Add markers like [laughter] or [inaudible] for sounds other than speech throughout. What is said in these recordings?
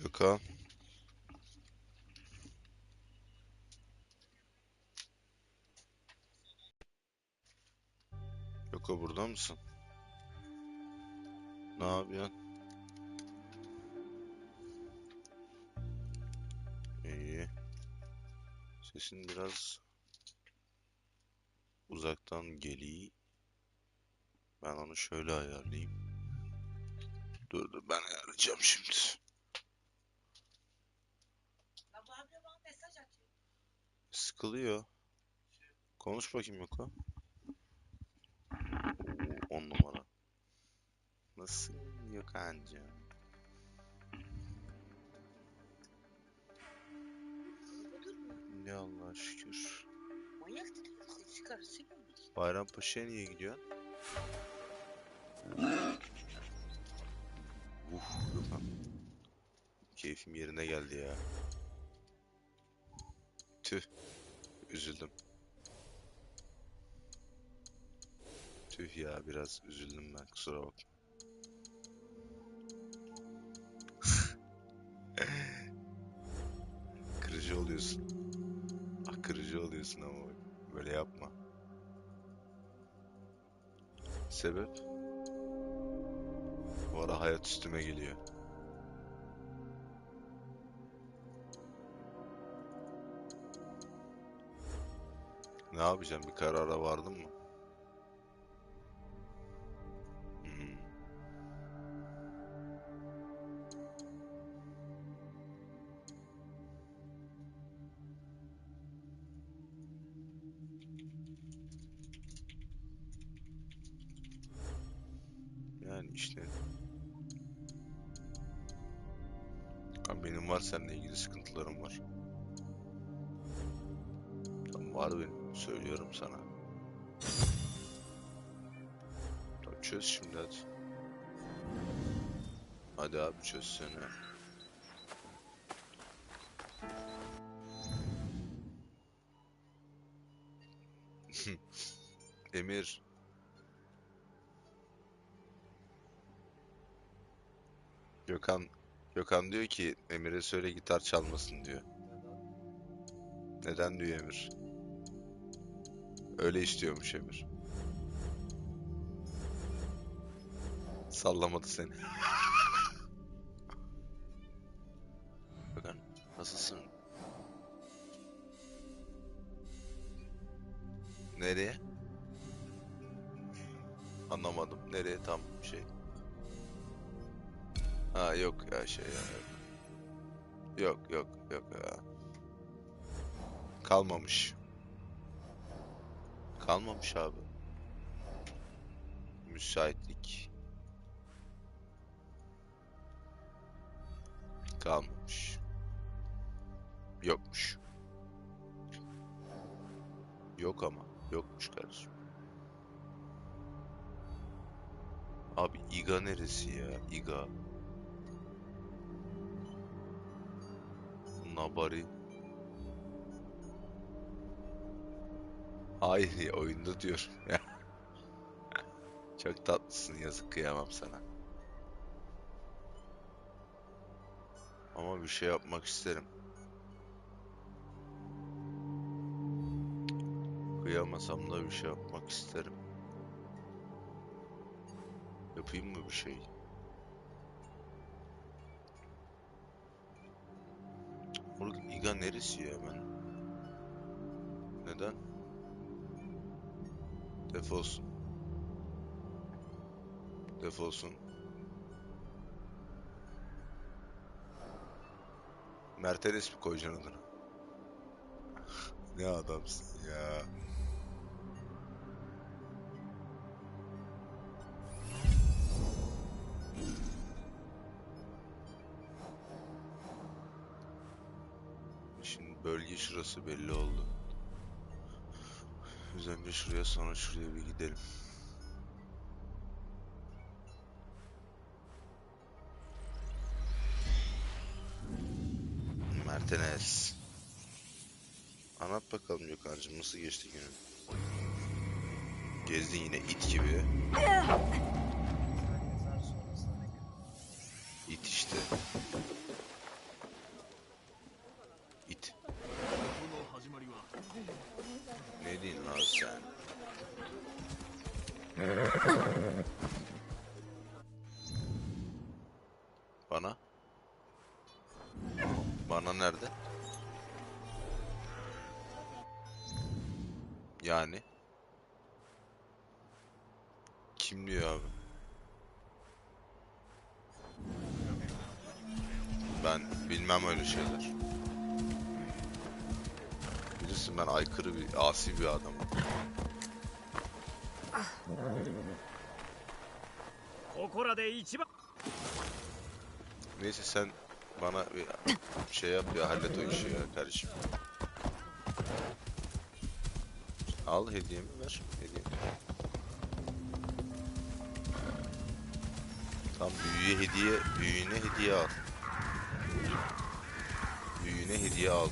Gökhan. Yoko burada mısın? Ne yapıyorsun? İyi. Sesin biraz uzaktan geliyor. Ben onu şöyle ayarlayayım. Dur dur ben ayarlayacağım şimdi. Baba abi bana mesaj atıyor. Sıkılıyor. Konuş bakayım Yoko. On numara. Nasılsın mu? Ya Allah'a şükür. Manyak dedi. Sigarası. Bayrampaşa'ya niye gidiyorsun? Uf Gökhan. Keyfim yerine geldi ya. Tüh. Üzüldüm. Tüh ya biraz üzüldüm ben kusura bakma. [laughs] Kırıcı oluyorsun. Ah kırıcı oluyorsun ama böyle yapma. Sebep? Bu ara hayat üstüme geliyor. Ne yapacağım? Bir karara vardın mı? Çözsene. [laughs] Emir. Gökhan Gökhan diyor ki Emir'e söyle gitar çalmasın diyor. Neden diyor Emir? Öyle istiyormuş Emir. Sallamadı seni. [laughs] Nasılsın? Nereye? Anlamadım. Nereye tam şey. Ha yok ya şey ya. Yok yok yok yok ya. Kalmamış. Kalmamış abi. Müsaitlik. Kalmamış. Yokmuş. Yok ama. Yokmuş kardeşim. Abi İGA neresi ya? İGA. Nabari. Hayır oyunda diyorum ya. [laughs] Çok tatlısın yazık kıyamam sana. Ama bir şey yapmak isterim. Kıyamasam da bir şey yapmak isterim. Yapayım mı bir şey? Moruk İGA neresi ya ben? Neden? Defolsun. Defolsun. Mertedes mi koyacaksın adını? [laughs] Ne adamsın ya. Bölge şurası belli oldu. Biz önce şuraya sonra şuraya bir gidelim. Mertens. Anlat bakalım Gökhan'cığım nasıl geçti günün? Gezdin yine it gibi. nerede? Yani. Kim diyor abi? Ben bilmem öyle şeyler. Bilirsin ben aykırı bir, asi bir adamım. Neyse sen bana bir şey yap ya hallet o işi ya kardeşim. Al hediyemi ver. Hediyemi. Tam büyüye hediye, büyüğüne hediye al. Büyüğüne hediye al.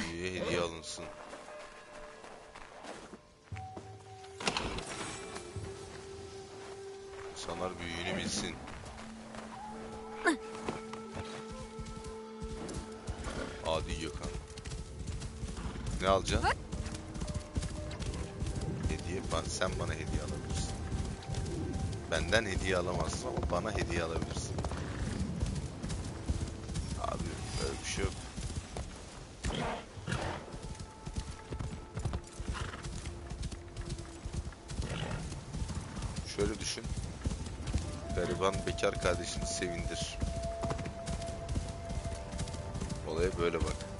Büyüye hediye alınsın. Hediye alamazsın ama bana hediye alabilirsin. Abi öyle bir şey yok. Şöyle düşün. Gariban bekar kardeşini sevindir. Olaya böyle bak.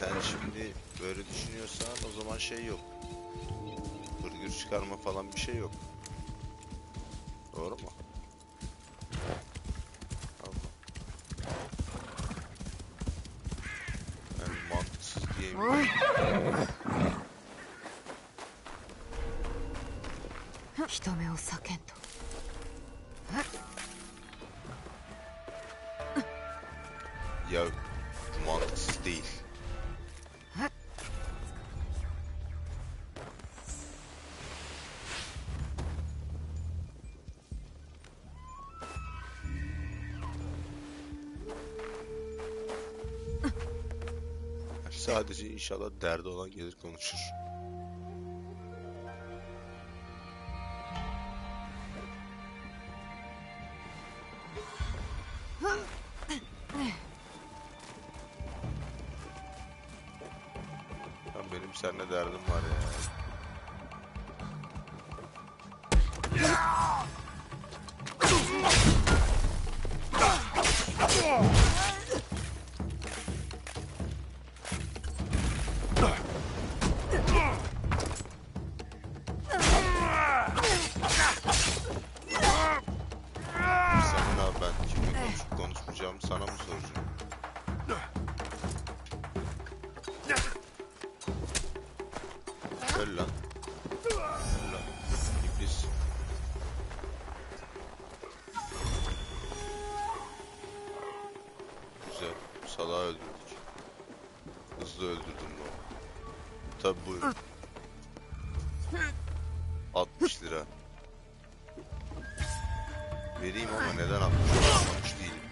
sen şimdi böyle düşünüyorsan o zaman şey yok. Burger çıkarma falan bir şey yok. Doğru mu? Yani mantıksız diyemiyorum. Hitome o sakento. Ya Sadece inşallah derdi olan gelir konuşur. Tabi buyurun. 60 lira. Vereyim ama neden 60 anlamış değilim.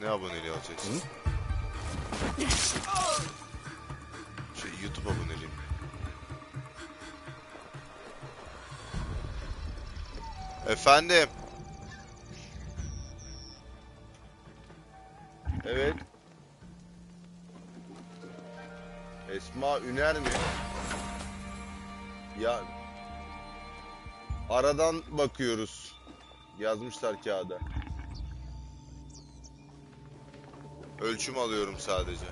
Ne aboneliği alacaksın? Şey YouTube aboneliğim. Efendim. Esma Üner mi? Ya aradan bakıyoruz. Yazmışlar kağıda. Ölçüm alıyorum sadece.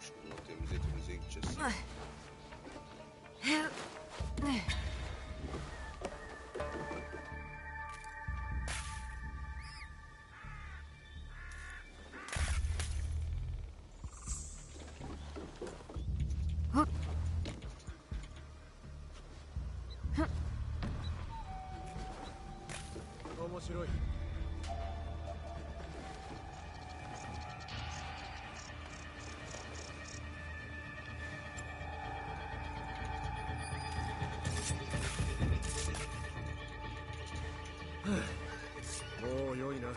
şunu temize temize gideceğiz. 面白い。Güzel. Öyle.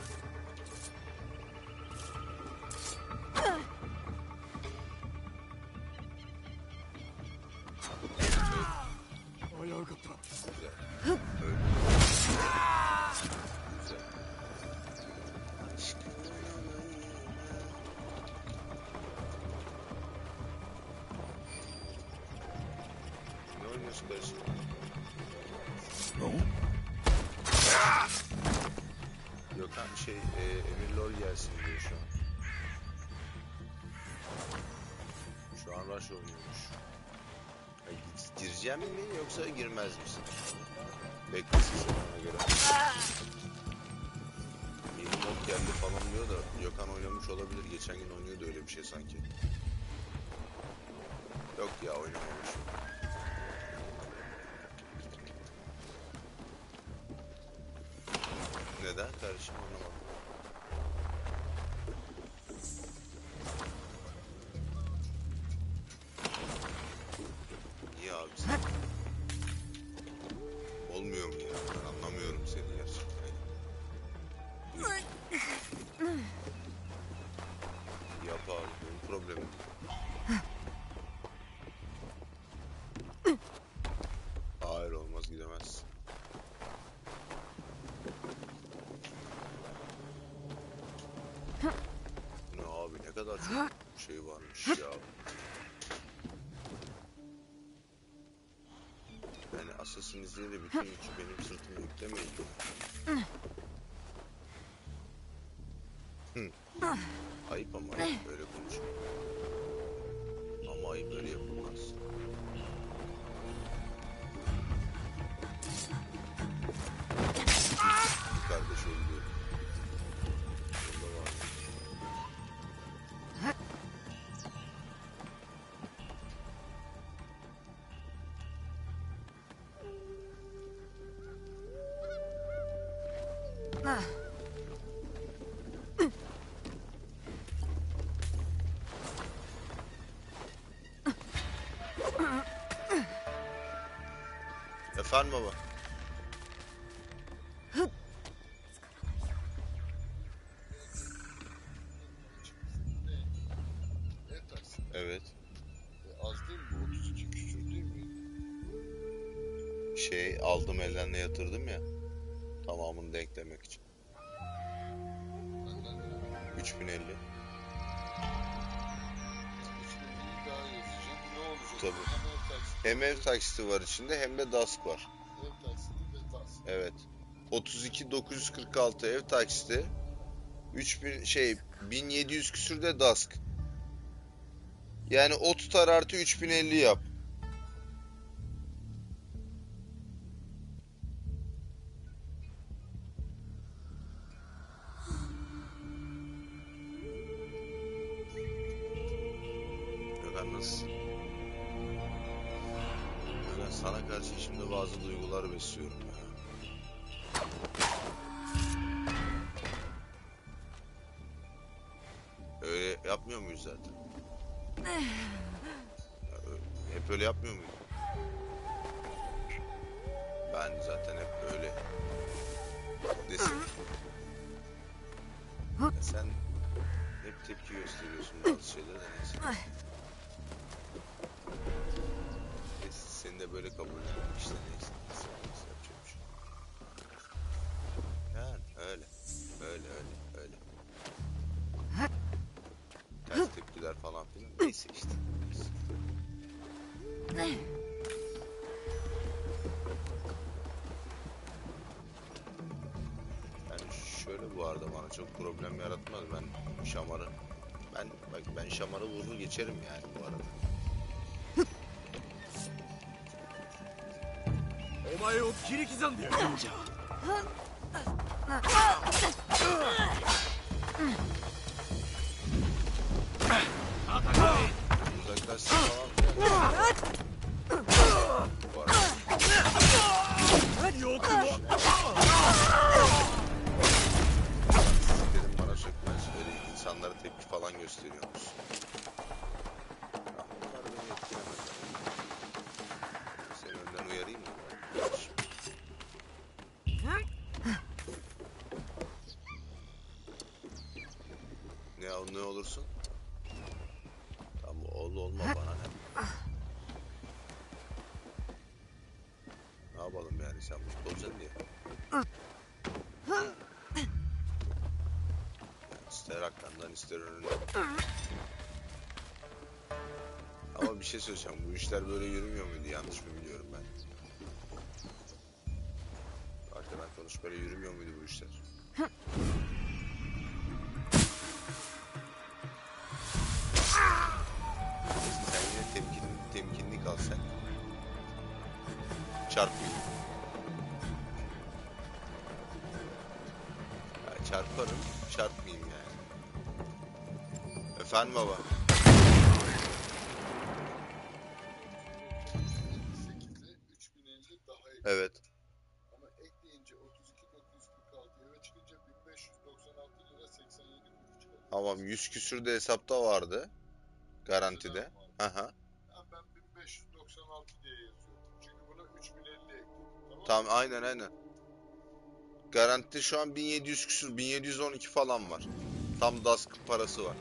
Güzel. Ne oynuyorsun kardeşim? Yok ha şey e, Emir lol gelsin diyor şu an. Şu an rush oynuyormuş. Ay, gir- gireceğim mi yoksa girmez misin? Beklesin sen ona göre. Yeni mod geldi falan diyor da Gökhan oynamış olabilir. Geçen gün oynuyordu öyle bir şey sanki. Yok ya oynamamış. Neden kardeşim oynamadım? Kadar çok şey varmış ya. Yani Assassin's Creed'de bütün yükü benim sırtıma yüklemeyin. Hı. Ayıp ama ayıp böyle konuşma. Ama ayıp öyle yapılmaz. Efendim baba. Evet. Az değil mi? 32 küsür değil mi? Şey aldım elden yatırdım ya. Tamamını denklemek için. Benden ne? 3050. 3000 daha yazacağım. Ne olacak? Tabii. Hem ev taksiti, var içinde hem de DASK var. ev taksiti ve taksi. Evet. 32 946 ev taksiti. 3000 şey 1700 küsür de DASK. Yani o tutar artı 3050 yap. Öyle yapmıyor muyuz zaten? Hep öyle yapmıyor muyuz? Ben zaten hep öyle desin. Ya sen hep tepki gösteriyorsun bazı şeylere neyse. Seni de böyle kabul ediyorum işte neyse, Yani şöyle bu arada bana çok problem yaratmaz ben şamarı. Ben bak ben şamarı vurur geçerim yani bu arada. お前を切り刻んでやるんじゃ。戦え。Dedim bana sökmez. Böyle insanlara tepki falan gösteriyormuş. Sen mutlu olacaksın diye. Yani ister arkandan ister önünden. Ama bir şey söyleyeceğim. Bu işler böyle yürümüyor muydu? Yanlış mı biliyorum ben? Arkadan konuş böyle yürümüyor muydu bu işler? 100 küsür de hesapta vardı. Garantide. Vardı. Aha. Yani ben 1596 diye yazıyorum. Çünkü buna 3050 ekledim. Tamam, tamam aynen aynen. Garantide şu an 1700 küsür, 1712 falan var. Tam DASK parası var.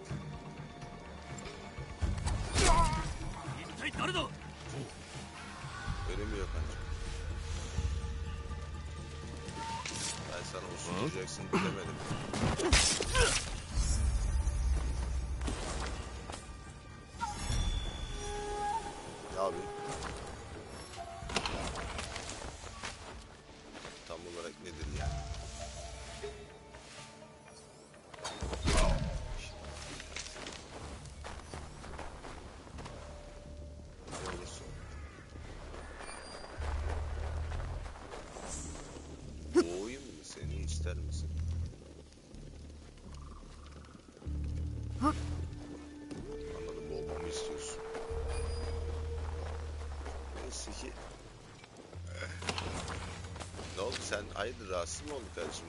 Ölemiyor kanka. Ben sana usul duracaksın demedim. [laughs] ister misin? Anladım boğmamı istiyorsun. Neyse ki... Eh. Ne oldu sen hayırdır rahatsız mı oldun kardeşim?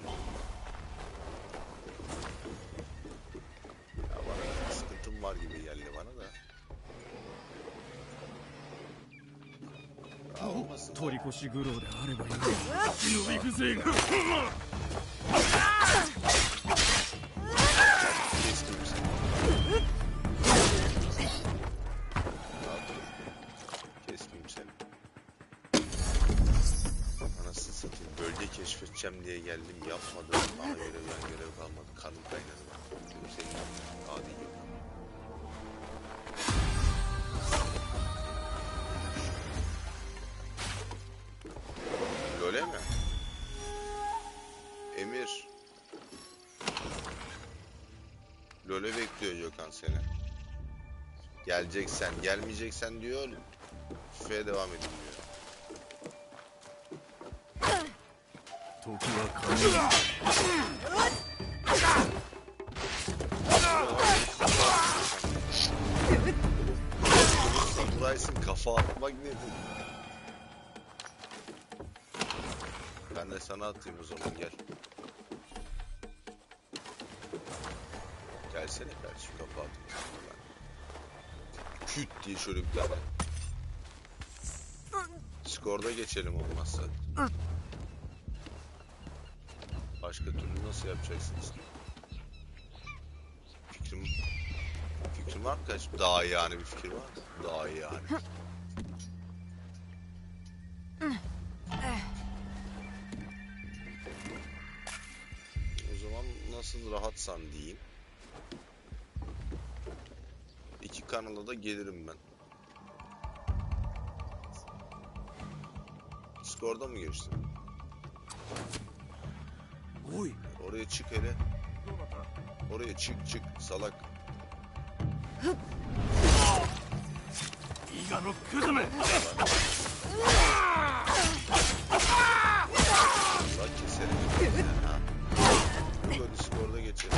Ya bana bir sıkıntım var gibi geldi bana da. Ya olmasın. 取り越し苦労であればいい bekliyor Gökhan seni. Geleceksen, gelmeyeceksen diyor. Şuraya devam edin diyor. Samuray'sın kafa atmak nedir? Ben de sana atayım o zaman gel. Küt diye şöyle bir tane. Skorda geçelim olmazsa. Başka türlü nasıl yapacaksınız ki? Fikrim fikrim var mı kaç? Daha iyi yani bir fikir var mı? Daha iyi yani. O zaman nasıl rahatsan diyeyim. kanala da gelirim ben. Discord'a mı geçtin? Oy. Oraya çık hele. Oraya çık çık salak. İga no kuzume. Lan keserim. Böyle Discord'a geçelim.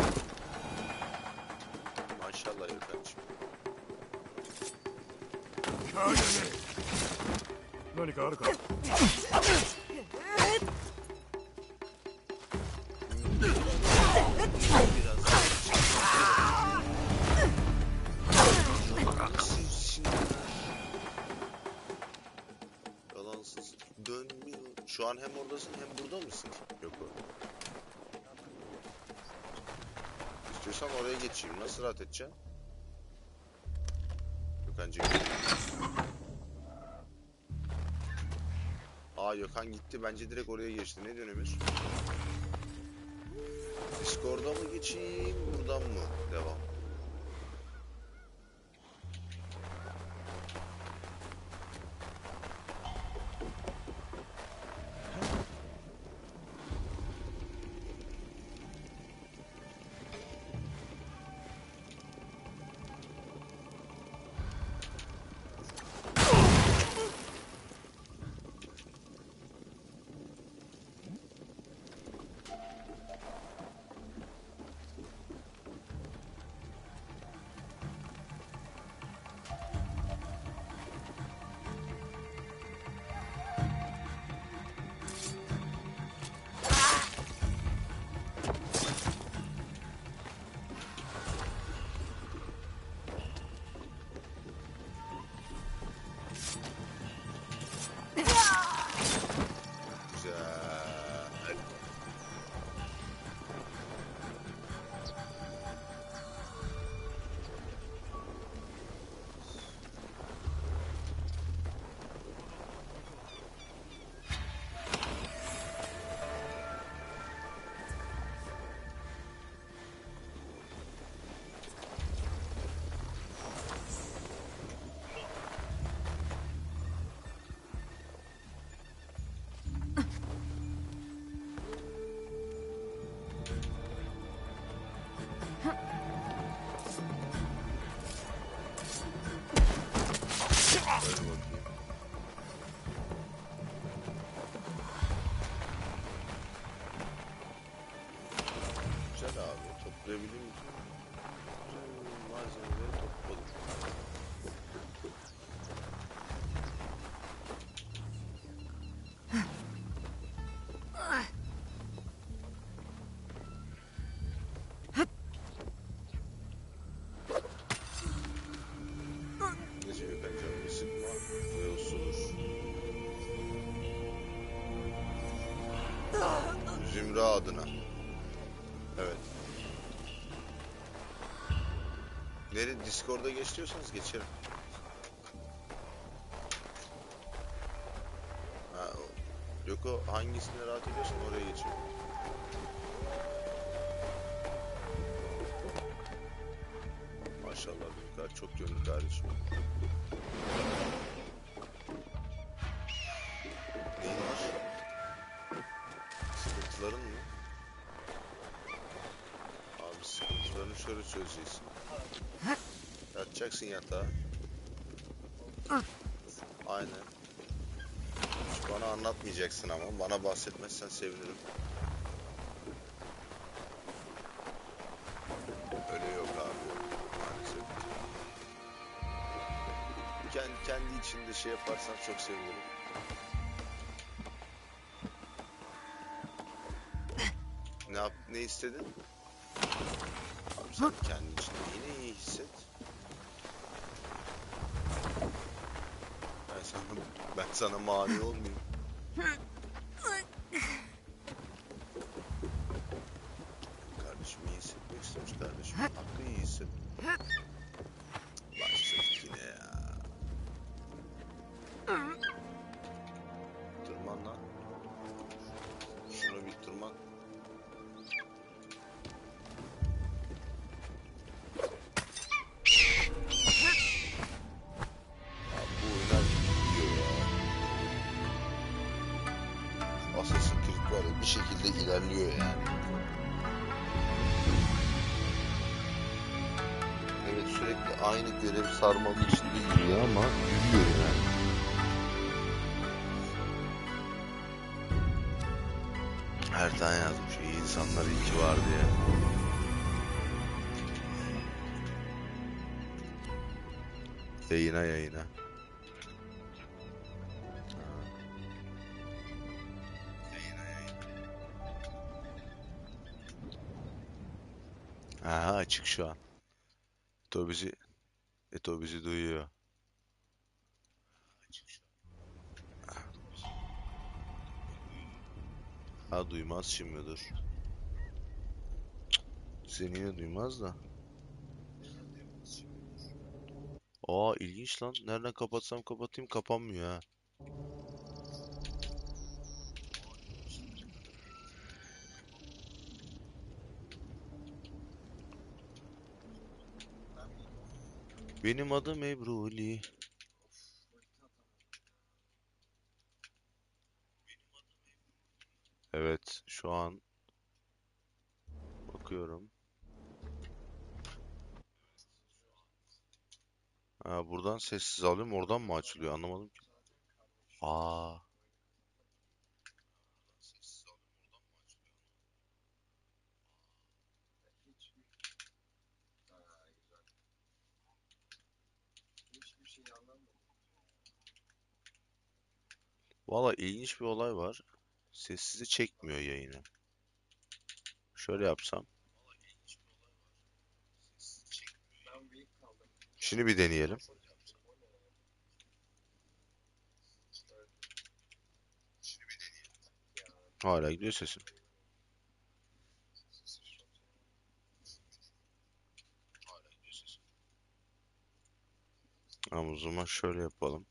Maşallah Gökhan'cığım. 影ね何かあるか Biraz daha Siz şimdi- Yalansız dönmüyor. Şu an hem oradasın hem burada mısın? Yok o. İstiyorsan oraya geçeyim. Nasıl rahat edeceksin? Aa Gökhan gitti. Bence direkt oraya geçti. Ne diyorsun Emir? Discord'a mı geçeyim, buradan mı? Devam. Adına. Evet. Nere Discord'a geç diyorsanız geçerim. Ha, yok o hangisine rahat ediyorsan oraya geçelim. Şöyle çözeceksin. Yatacaksın yatağa. Aynen. Hiç bana anlatmayacaksın ama. Bana bahsetmezsen sevinirim. Öyle yok abi. Maalesef. Kendi, kendi içinde şey yaparsan çok sevinirim. Ne yap, ne istedin? Sen kendi içinde yine iyi hisset. Ben sana, ben sana mani olmayayım. [laughs] görev sarmalın içinde yürüyor ama yürüyor yani. Her tane yazmış iyi insanlar iyi var diye. Yayına yayına. Aha açık şu an. Bizi Eto bizi duyuyor. Ha duymaz şimdi dur. Seni yine duymaz da. Aa ilginç lan. Nereden kapatsam kapatayım kapanmıyor ha. Benim adım Ebruli. Evet, şu an bakıyorum. Ha, buradan sessiz alıyorum, oradan mı açılıyor? Anlamadım ki. Aa. Valla ilginç bir olay var. Sessize çekmiyor yayını. Şöyle yapsam. Şimdi bir deneyelim. Hala gidiyor sesim. Ama o zaman şöyle yapalım.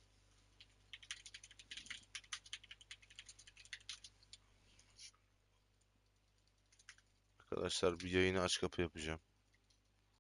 Arkadaşlar bir yayını aç kapı yapacağım.